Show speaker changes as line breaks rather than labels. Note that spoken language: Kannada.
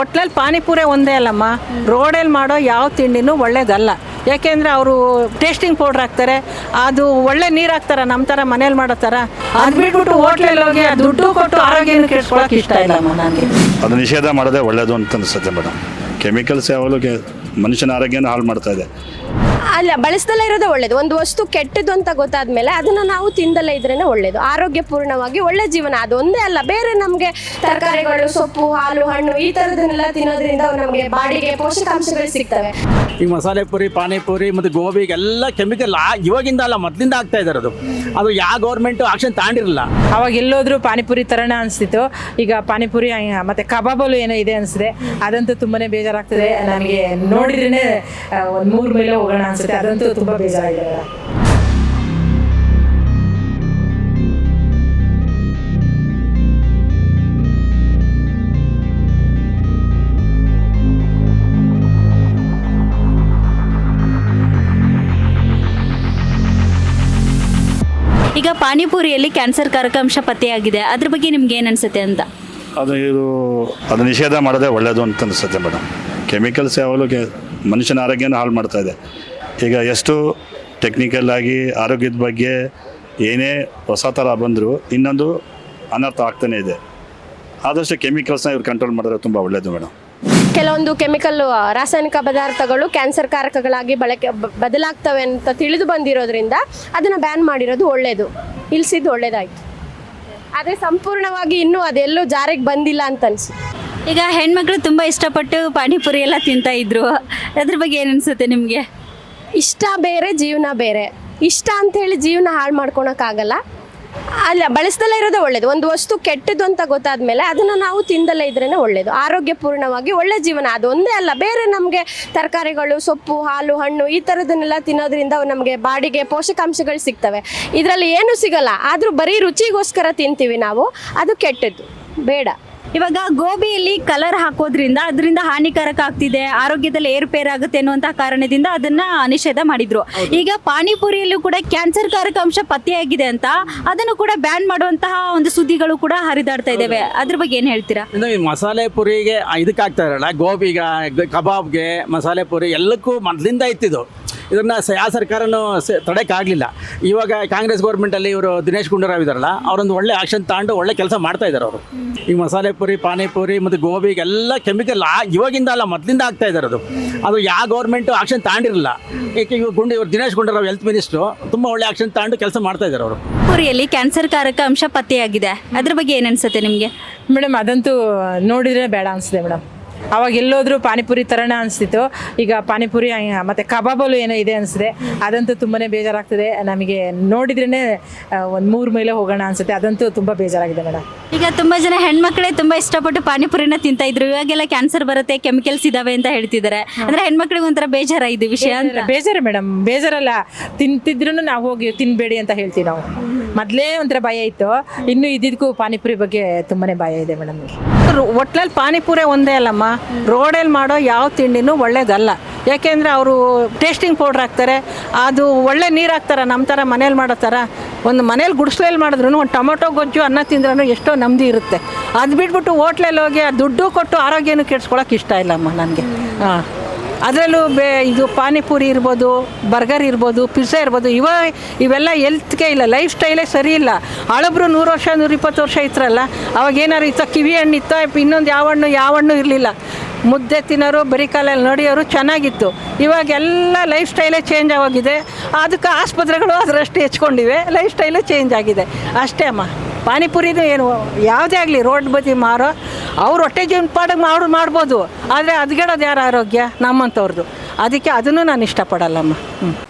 ಒಟ್ಲಲ್ಲಿ ಪಾನಿಪುರಿ ಒಂದೇ ಅಲ್ಲಮ್ಮ. ರೋಡಲ್ಲಿ ಮಾಡೋ ಯಾವ ತಿಂಡಿನೂ ಒಳ್ಳೇದಲ್ಲ. ಯಾಕೆಂದ್ರೆ ಅವರು ಟೇಸ್ಟಿಂಗ್ ಪೌಡ್ರ್ ಹಾಕ್ತಾರೆ, ಅದು ಒಳ್ಳೆ ನೀರು ಹಾಕ್ತಾರ ನಮ್ಮ ಥರ ಮನೇಲಿ ಮಾಡೋ ಥರ ಅದು ಬಿಟ್ಬಿಟ್ಟು ಹೋಟ್ಲಲ್ಲಿ ಹೋಗಿ ದುಡ್ಡು ಕೊಟ್ಟು ಆರೋಗ್ಯನ ಕೆಡ್ಸ್ಕೊಳಕ್ಕೆ ಇಷ್ಟ ಇಲ್ಲಮ್ಮ ನನಗೆ
ಅದು ನಿಷೇಧ ಮಾಡೋದೇ ಒಳ್ಳೇದು ಅಂತ ಅನಿಸುತ್ತೆ ಮೇಡಮ್. ಕೆಮಿಕಲ್ಸ್ ಯಾವಾಗಲೂ ಮನುಷ್ಯನ ಆರೋಗ್ಯನ ಹಾಳು ಮಾಡ್ತಾ ಇದೆ.
ಅಲ್ಲ ಬಳಸ್ದಲ್ಲೇ ಇರೋದೇ ಒಳ್ಳೇದು. ಒಂದು ವಸ್ತು ಕೆಟ್ಟದ್ದು ಅಂತ ಗೊತ್ತಾದ್ಮೇಲೆ ಅದನ್ನ ನಾವು ತಿಂದಲೇ ಇದ್ರೇನೆ ಒಳ್ಳೇದು. ಆರೋಗ್ಯಪೂರ್ಣವಾಗಿ ಒಳ್ಳೆ ಜೀವನ. ಅದು ಒಂದೇ ಅಲ್ಲ ಬೇರೆ ನಮಗೆ ತರಕಾರಿಗಳು ಸೊಪ್ಪು ಹಾಲು ಹಣ್ಣು ಈ ಥರದನ್ನೆಲ್ಲ ತಿನ್ನೋದ್ರಿಂದ ನಮಗೆ ಬಾಡಿಗೆ ಪೋಷಕಾಂಶಗಳು ಸಿಗ್ತವೆ.
ಈಗ ಮಸಾಲೆ ಪುರಿ ಪಾನಿಪುರಿ ಮತ್ತು ಗೋಬಿಗೆಲ್ಲ ಕೆಮಿಕಲ್ ಇವಾಗಿಂದ ಅಲ್ಲ ಮೊದಲಿಂದ ಆಗ್ತಾ ಇದ್ದಾರೆ ಅದು ಅದು ಯಾವ ಗೌರ್ಮೆಂಟ್ ಆಕ್ಷನ್ ತಾಂಡಿರಲ್ಲ
ಅವಾಗ ಎಲ್ಲೋದ್ರೂ ಪಾನಿಪುರಿ ತರಣ ಅನಿಸ್ತಿತ್ತು. ಈಗ ಪಾನಿಪುರಿ ಮತ್ತೆ ಕಬಾಬಲು ಏನೋ ಇದೆ ಅನಿಸಿದೆ ಅದಂತೂ ತುಂಬಾನೇ ಬೇಜಾರಾಗ್ತದೆ. ನನಗೆ ನೋಡಿದ್ರೇ ಒಂದು ಮೂರು ಮೇಲೆ ಹೋಗೋಣ ಅನ್ಸುತ್ತೆ ಅದಂತೂ ತುಂಬ ಬೇಜಾರಾಗಿದೆ
ಈಗ ಪಾನಿಪುರಿಯಲ್ಲಿ ಕ್ಯಾನ್ಸರ್ ಕಾರಕ ಅಂಶ ಪತ್ತೆಯಾಗಿದೆ. ಅದ್ರ ಬಗ್ಗೆ ನಿಮ್ಗೆ ಏನು ಅನ್ಸುತ್ತೆ ಅಂತ?
ಅದು ಇದು ಅದು ನಿಷೇಧ ಮಾಡೋದೇ ಒಳ್ಳೆಯದು ಅಂತ ಅನಿಸುತ್ತೆ ಮೇಡಮ್ ಕೆಮಿಕಲ್ಸ್ ಯಾವಾಗಲೂ ಕೆ ಮನುಷ್ಯನ ಆರೋಗ್ಯನ ಹಾಳು ಮಾಡ್ತಾ ಇದೆ. ಈಗ ಎಷ್ಟು ಟೆಕ್ನಿಕಲ್ ಆಗಿ ಆರೋಗ್ಯದ ಬಗ್ಗೆ ಏನೇ ಹೊಸ ಥರ ಬಂದರೂ ಇನ್ನೊಂದು ಅನರ್ಥ ಆಗ್ತಾನೇ ಇದೆ. ಆದಷ್ಟು ಕೆಮಿಕಲ್ಸ್ನ ಇವ್ರು ಕಂಟ್ರೋಲ್ ಮಾಡಿದ್ರೆ ತುಂಬ ಒಳ್ಳೆಯದು ಮೇಡಮ್
ಕೆಲವೊಂದು ಕೆಮಿಕಲ್ ರಾಸಾಯನಿಕ ಪದಾರ್ಥಗಳು ಕ್ಯಾನ್ಸರ್ ಕಾರಕಗಳಾಗಿ ಬಳಕೆ ಬದಲಾಗ್ತವೆ ಅಂತ ತಿಳಿದು ಬಂದಿರೋದ್ರಿಂದ ಅದನ್ನು ಬ್ಯಾನ್ ಮಾಡಿರೋದು ಒಳ್ಳೆಯದು ಇಳಿಸಿದ್ದು ಒಳ್ಳೇದಾಯಿತು. ಆದರೆ ಸಂಪೂರ್ಣವಾಗಿ ಇನ್ನೂ ಅದೆಲ್ಲೂ ಜಾರಿಗೆ ಬಂದಿಲ್ಲ ಅಂತ ಅನಿಸು.
ಈಗ ಹೆಣ್ಮಕ್ಳು ತುಂಬ ಇಷ್ಟಪಟ್ಟು ಪಾನಿಪುರಿ ಎಲ್ಲ ತಿಂತಾ ಇದ್ರು. ಅದ್ರ ಬಗ್ಗೆ ಏನು ಅನ್ಸುತ್ತೆ ನಿಮಗೆ?
ಇಷ್ಟ ಬೇರೆ, ಜೀವನ ಬೇರೆ. ಇಷ್ಟ ಅಂತ ಹೇಳಿ ಜೀವನ ಹಾಳು ಮಾಡ್ಕೊಳಕ್ಕಾಗಲ್ಲ ಅಲ್ಲ, ಬಳಸ್ದಲ್ಲೇ ಇರೋದೇ ಒಳ್ಳೇದು. ಒಂದು ವಸ್ತು ಕೆಟ್ಟದ್ದು ಅಂತ ಗೊತ್ತಾದ್ಮೇಲೆ ಅದನ್ನು ನಾವು ತಿಂದಲೇ ಇದ್ರೇ ಒಳ್ಳೇದು. ಆರೋಗ್ಯಪೂರ್ಣವಾಗಿ ಒಳ್ಳೆ ಜೀವನ. ಅದು ಒಂದೇ ಅಲ್ಲ, ಬೇರೆ ನಮಗೆ ತರಕಾರಿಗಳು, ಸೊಪ್ಪು, ಹಾಲು, ಹಣ್ಣು ಈ ಥರದನ್ನೆಲ್ಲ ತಿನ್ನೋದ್ರಿಂದ ನಮಗೆ ಬಾಡಿಗೆ ಪೋಷಕಾಂಶಗಳು ಸಿಗ್ತವೆ. ಇದರಲ್ಲಿ ಏನೂ ಸಿಗಲ್ಲ. ಆದರೂ ಬರೀ ರುಚಿಗೋಸ್ಕರ ತಿಂತೀವಿ ನಾವು. ಅದು ಕೆಟ್ಟದ್ದು. ಬೇಡ.
ಇವಾಗ ಗೋಬಿಯಲ್ಲಿ ಕಲರ್ ಹಾಕೋದ್ರಿಂದ ಅದರಿಂದ ಹಾನಿಕಾರಕ ಆಗ್ತಿದೆ ಆರೋಗ್ಯದಲ್ಲಿ ಏರುಪೇರಾಗುತ್ತೆ ಅನ್ನುವಂತಹ ಕಾರಣದಿಂದ ಅದನ್ನ ನಿಷೇಧ ಮಾಡಿದ್ರು. ಈಗ ಪಾನಿಪುರಿಯಲ್ಲೂ ಕೂಡ ಕ್ಯಾನ್ಸರ್ ಕಾರಕ ಅಂಶ ಪತ್ತೆಯಾಗಿದೆ ಅಂತ ಅದನ್ನು ಕೂಡ ಬ್ಯಾನ್ ಮಾಡುವಂತಹ ಒಂದು ಸುದ್ದಿಗಳು ಕೂಡ ಹರಿದಾಡ್ತಾ ಇದ್ದಾವೆ ಅದ್ರ ಬಗ್ಗೆ ಏನು ಹೇಳ್ತೀರಾ?
ಈ ಮಸಾಲೆ ಪುರಿಗೆ ಇದಕ್ಕೆ ಆಗ್ತಾ ಇರಲ್ಲ ಗೋಬಿಗ ಕಬಾಬ್ಗೆ ಮಸಾಲೆ ಪುರಿ ಎಲ್ಲಕ್ಕೂ ಮೊದಲಿಂದ ಇತ್ತಿದ್ದು. ಇದನ್ನ ಸ- ಯಾವ ಸರ್ಕಾರನೂ ಸ- ತಡೆಯಕ್ಕಾಗಲಿಲ್ಲ ಇವಾಗ ಕಾಂಗ್ರೆಸ್ ಗೌರ್ಮೆಂಟಲ್ಲಿ ಇವರು ದಿನೇಶ್ ಗುಂಡೂರಾವ್ ಇದಾರಲ್ಲ ಅವರೊಂದು ಒಳ್ಳೆ ಆಕ್ಷನ್ ತಗೊಂಡು ಒಳ್ಳೆ ಕೆಲಸ ಮಾಡ್ತಾ ಇದ್ದಾರೆ ಅವರು. ಈ ಮಸಾಲೆ ಪುರಿ ಪಾನಿಪುರಿ ಮತ್ತು ಗೋಬಿಗೆಲ್ಲ ಕೆಮಿಕಲ್ ಇವಾಗಿಂದ ಅಲ್ಲ ಮೊದಲಿಂದ ಆಗ್ತಾ ಇದ್ದಾರೆ ಅದು. ಅದು ಯಾವ ಗೌರ್ಮೆಂಟು ಆಕ್ಷನ್ ತಗೊಂಡಿರಲಿಲ್ಲ ಏಕೆ ಇವಾಗ ಗುಂಡು ಇವರು ದಿನೇಶ್ ಗುಂಡೂರಾವ್ ಹೆಲ್ತ್ ಮಿನಿಸ್ಟ್ರು ತುಂಬ ಒಳ್ಳೆ ಆಕ್ಷನ್ ತಗೊಂಡು ಕೆಲಸ ಮಾಡ್ತಾ ಇದ್ದಾರೆ ಅವರು.
ಪುರಿಯಲ್ಲಿ ಕ್ಯಾನ್ಸರ್ ಕಾರಕ ಅಂಶ ಪತ್ತೆಯಾಗಿದೆ. ಅದ್ರ ಬಗ್ಗೆ ಏನನ್ಸುತ್ತೆ ಅನ್ಸುತ್ತೆ ನಿಮಗೆ?
ಮೇಡಮ್ ಅದಂತೂ ನೋಡಿದರೆ ಬೇಡ ಅನಿಸುತ್ತೆ ಮೇಡಮ್. ಅವಾಗ ಎಲ್ಲೋದ್ರೂ ಪಾನಿಪುರಿ ಥರನೇ ಅನಿಸ್ತಿತ್ತು. ಈಗ ಪಾನಿಪುರಿ ಮತ್ತು ಮತ್ತೆ ಕಬಾಬಲು ಏನೋ ಇದೆ ಅನಿಸಿದೆ ಅದಂತೂ ತುಂಬಾ ಬೇಜಾರಾಗ್ತದೆ. ನಮಗೆ ನೋಡಿದ್ರೇ ಒಂದು ಮೂರು ಮೇಲೆ ಹೋಗೋಣ ಅನಿಸುತ್ತೆ. ಅದಂತೂ ತುಂಬ ಬೇಜಾರಾಗಿದೆ ಮೇಡಮ್
ಈಗ ತುಂಬ ಜನ ಹೆಣ್ಮಕ್ಳೇ ತುಂಬಾ ಇಷ್ಟಪಟ್ಟು ಪಾನಿಪುರಿನ ತಿಂತಾ ಇದ್ರು. ಇವಾಗೆಲ್ಲ ಕ್ಯಾನ್ಸರ್ ಬರುತ್ತೆ ಕೆಮಿಕಲ್ಸ್ ಇದಾವೆ ಅಂತ ಹೇಳ್ತಿದ್ದಾರೆ. ಅಂದ್ರೆ ಹೆಣ್ಮಕ್ಳಿಗೆ ಒಂಥರ ಬೇಜಾರ ಇದು ವಿಷಯ ಅಂತ?
ಬೇಜಾರು ಮೇಡಮ್ ಬೇಜಾರಲ್ಲ. ತಿಂತಿದ್ರು ನಾವು ಹೋಗಿ ತಿನ್ಬೇಡಿ ಅಂತ ಹೇಳ್ತೀವಿ ನಾವು. ಮೊದಲೇ ಒಂಥರ ಭಯ ಇತ್ತು. ಇನ್ನು ಇದ್ದಿದ್ದಕ್ಕೂ ಪಾನಿಪುರಿ ಬಗ್ಗೆ ತುಂಬಾನೇ ಭಯ ಇದೆ ಮೇಡಮ್
ಒಟ್ಲಲ್ಲಿ ಪಾನಿಪುರಿ ಒಂದೇ ಅಲ್ಲಮ್ಮ. ರೋಡಲ್ಲಿ ಮಾಡೋ ಯಾವ ತಿಂಡಿನೂ ಒಳ್ಳೇದಲ್ಲ. ಯಾಕೆಂದರೆ ಅವರು ಟೇಸ್ಟಿಂಗ್ ಪೌಡ್ರ್ ಹಾಕ್ತಾರೆ, ಅದು ಒಳ್ಳೆ ನೀರು ಹಾಕ್ತಾರೆ ನಮ್ಮ ಥರ ಮನೇಲಿ ಮಾಡೋ ಥರ ಒಂದು ಮನೇಲಿ ಗುಡಿಸ್ಲಲ್ಲಿ ಮಾಡಿದ್ರು ಒಂದು ಟೊಮೊಟೊ, ಗೊಜ್ಜು, ಅನ್ನ ತಿಂದ್ರೂ ಎಷ್ಟೋ ನೆಮ್ಮದಿ ಇರುತ್ತೆ. ಅದು ಬಿಟ್ಬಿಟ್ಟು ಹೋಟ್ಲಲ್ಲಿ ಹೋಗಿ ಆ ದುಡ್ಡು ಕೊಟ್ಟು ಆರೋಗ್ಯನೂ ಕೆಡ್ಸ್ಕೊಳಕ್ಕೆ ಇಷ್ಟ ಇಲ್ಲಮ್ಮ ನನಗೆ. ಹಾಂ. ಅದರಲ್ಲೂ ಬೇ, ಇದು ಪಾನಿಪುರಿ ಇರ್ಬೋದು, ಬರ್ಗರ್ ಇರ್ಬೋದು, ಪಿಜ್ಜಾ ಇರ್ಬೋದು, ಇವ, ಇವೆಲ್ಲ ಹೆಲ್ತ್ಗೆ ಇಲ್ಲ ಲೈಫ್ ಸ್ಟೈಲೇ ಸರಿ ಇಲ್ಲ. ಹಳಬ್ರು ನೂರು ವರ್ಷ, ನೂರ ಇಪ್ಪತ್ತು ವರ್ಷ ಇತ್ರಲ್ಲ ಅವಾಗ ಏನಾರು ಇತ್ತ, ಕಿವಿ ಹಣ್ಣು ಇತ್ತ, ಇನ್ನೊಂದು ಯಾವ ಹಣ್ಣು ಯಾವ ಹಣ್ಣು ಇರಲಿಲ್ಲ. ಮುದ್ದೆ ತಿನ್ನೋರು, ಬರೀ ಕಾಲಲ್ಲಿ ನೋಡಿಯೋರು ಚೆನ್ನಾಗಿತ್ತು. ಇವಾಗೆಲ್ಲ ಲೈಫ್ ಸ್ಟೈಲೇ ಚೇಂಜ್ ಆಗೋಗಿದೆ. ಅದಕ್ಕೆ ಆಸ್ಪತ್ರೆಗಳು ಅದರಷ್ಟು ಹೆಚ್ಕೊಂಡಿವೆ ಲೈಫ್ ಸ್ಟೈಲು ಚೇಂಜ್ ಆಗಿದೆ. ಅಷ್ಟೇ ಅಮ್ಮ. ಪಾನಿಪುರಿದು ಏನು, ಯಾವುದೇ ಆಗಲಿ ರೋಡ್ ಬದಿ ಮಾರೋ ಅವ್ರು ಹೊಟ್ಟೆ ಜೀವನ ಪಾಡಕ್ಕೆ ಮಾಡು ಮಾಡ್ಬೋದು. ಆದರೆ ಅದ್ಗೆಡೋದು ಯಾರ ಆರೋಗ್ಯ? ನಮ್ಮಂಥವ್ರದ್ದು ಅದಕ್ಕೆ ಅದನ್ನು ನಾನು ಇಷ್ಟಪಡಲ್ಲಮ್ಮ. ಹ್ಞೂ